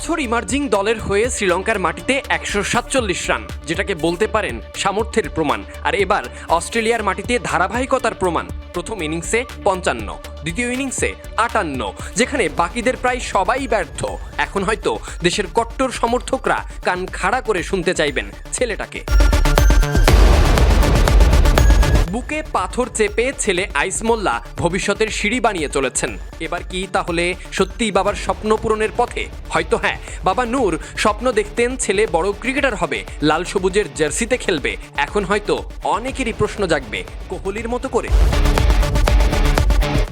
এবছর ইমার্জিং দলের হয়ে শ্রীলঙ্কার মাটিতে একশো সাতচল্লিশ রান, যেটাকে বলতে পারেন সামর্থ্যের প্রমাণ। আর এবার অস্ট্রেলিয়ার মাটিতে ধারাবাহিকতার প্রমাণ, প্রথম ইনিংসে পঞ্চান্ন, দ্বিতীয় ইনিংসে আটান্ন, যেখানে বাকিদের প্রায় সবাই ব্যর্থ। এখন হয়তো দেশের কট্টর সমর্থকরা কান খাড়া করে শুনতে চাইবেন ছেলেটাকে। বুকে পাথর চেপে ছেলে আইস মোল্লা ভবিষ্যতের সিঁড়ি বানিয়ে চলেছেন। এবার কি তাহলে সত্যি বাবার স্বপ্ন পূরণের পথে? হয়তো হ্যাঁ। বাবা নূর স্বপ্ন দেখতেন ছেলে বড় ক্রিকেটার হবে, লাল সবুজের জার্সিতে খেলবে। এখন হয়তো অনেকেরই প্রশ্ন জাগবে, কোহলির মতো করে।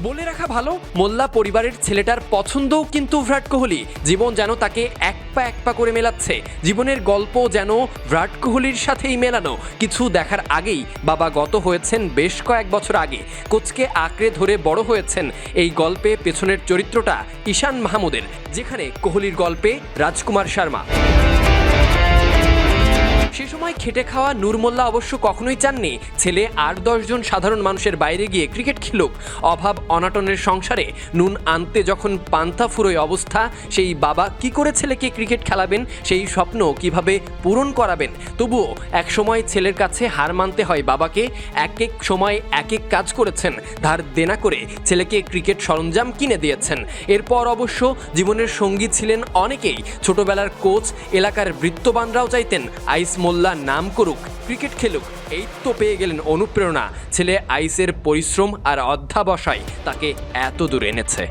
বলে রাখা ভালো, মোল্লা পরিবারের ছেলেটার পছন্দও কিন্তু বিরাট কোহলি। জীবন যেন তাকে এক পা এক পা করে মেলাচ্ছে। জীবনের গল্প যেন বিরাট কোহলির সাথেই মেলানো। কিছু দেখার আগেই বাবা গত হয়েছেন বেশ কয়েক বছর আগে। কোচকে আঁকড়ে ধরে বড় হয়েছেন এই গল্পে পেছনের চরিত্রটা ঈশান মাহমুদের, যেখানে কোহলির গল্পে রাজকুমার শর্মা। সে সময় খেটে খাওয়া নূর মোল্লা অবশ্য কখনোই চাননি। ছেলে আট দশজন সাধারণ মানুষের বাইরে গিয়ে ক্রিকেট খেলুক। অভাব অনাটনের সংসারে নুন আনতে যখন পান্থা ফুরোয় অবস্থা, সেই বাবা কি করে ছেলেকে ক্রিকেট খেলাবেন, সেই স্বপ্ন কীভাবে পূরণ করাবেন? তবুও এক সময় ছেলের কাছে হার মানতে হয় বাবাকে, এক এক সময় এক এক কাজ করেছেন। ধার দেনা করে ছেলেকে ক্রিকেট সরঞ্জাম কিনে দিয়েছেন। এরপর অবশ্য জীবনের সঙ্গী ছিলেন অনেকেই। ছোটবেলার কোচ, এলাকার বৃত্তবানরাও চাইতেন আইস মোল্লা নাম করুক, ক্রিকেট খেলুক, এই তো পেয়ে গেলেন অনুপ্রেরণা। ছেলে আইসের পরিশ্রম আর অধ্যাবসায় তাকে এত দূর এনেছে।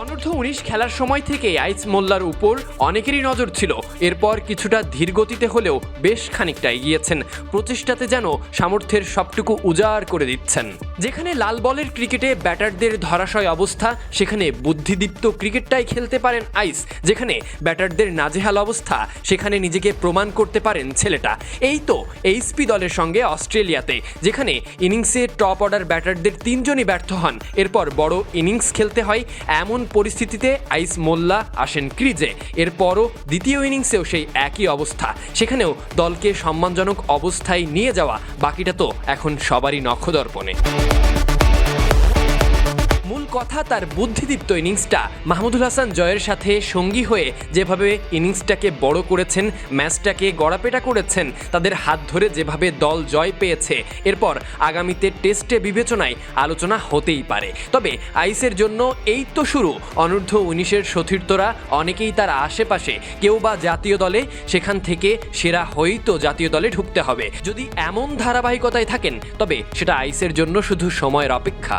অনূর্ধ্ব উনিশ খেলার সময় থেকে আইস মোল্লার উপর অনেকেরই নজর ছিল। এরপর কিছুটা ধীর গতিতে হলেও বেশ খানিকটা এগিয়েছেন। প্রচেষ্টাতে যেন সামর্থ্যের সবটুকু উজাড় করে দিচ্ছেন। যেখানে লাল বলের ক্রিকেটে ব্যাটারদের ধরাশয় অবস্থা, সেখানে বুদ্ধিদীপ্ত ক্রিকেটটাই খেলতে পারেন আইস যেখানে ব্যাটারদের নাজেহাল অবস্থা, সেখানে নিজেকে প্রমাণ করতে পারেন ছেলেটা। এই তো এইচপি দলের সঙ্গে অস্ট্রেলিয়াতে, যেখানে ইনিংসে টপ অর্ডার ব্যাটারদের তিনজনই ব্যর্থ হন। এরপর বড় ইনিংস খেলতে হয়, এমন পরিস্থিতিতে আইস মোল্লা আসেন ক্রিজে। এরপরও দ্বিতীয় ইনিংসেও সেই একই অবস্থা। সেখানেও দলকে সম্মানজনক অবস্থায় নিয়ে যাওয়া বাকিটা তো এখন সবারই নক্ষদর্পণে কথা তার বুদ্ধিদীপ্ত ইনিংসটা। মাহমুদুল হাসান জয়ের সাথে সঙ্গী হয়ে যেভাবে ইনিংসটাকে বড় করেছেন, ম্যাচটাকে গড়াপেটা করেছেন, তাদের হাত ধরে যেভাবে দল জয় পেয়েছে, এরপর আগামীতে টেস্টে বিবেচনায় আলোচনা হতেই পারে। তবে আইসের জন্য এই তো শুরু। অনূর্ধ্ব উনিশের সতীর্থরা অনেকেই তার আশেপাশে, কেউ বা জাতীয় দলে, সেখান থেকে সেরা হয়েই তো জাতীয় দলে ঢুকতে হবে। যদি এমন ধারাবাহিকতায় থাকেন, তবে সেটা আইসের জন্য শুধু সময়ের অপেক্ষা।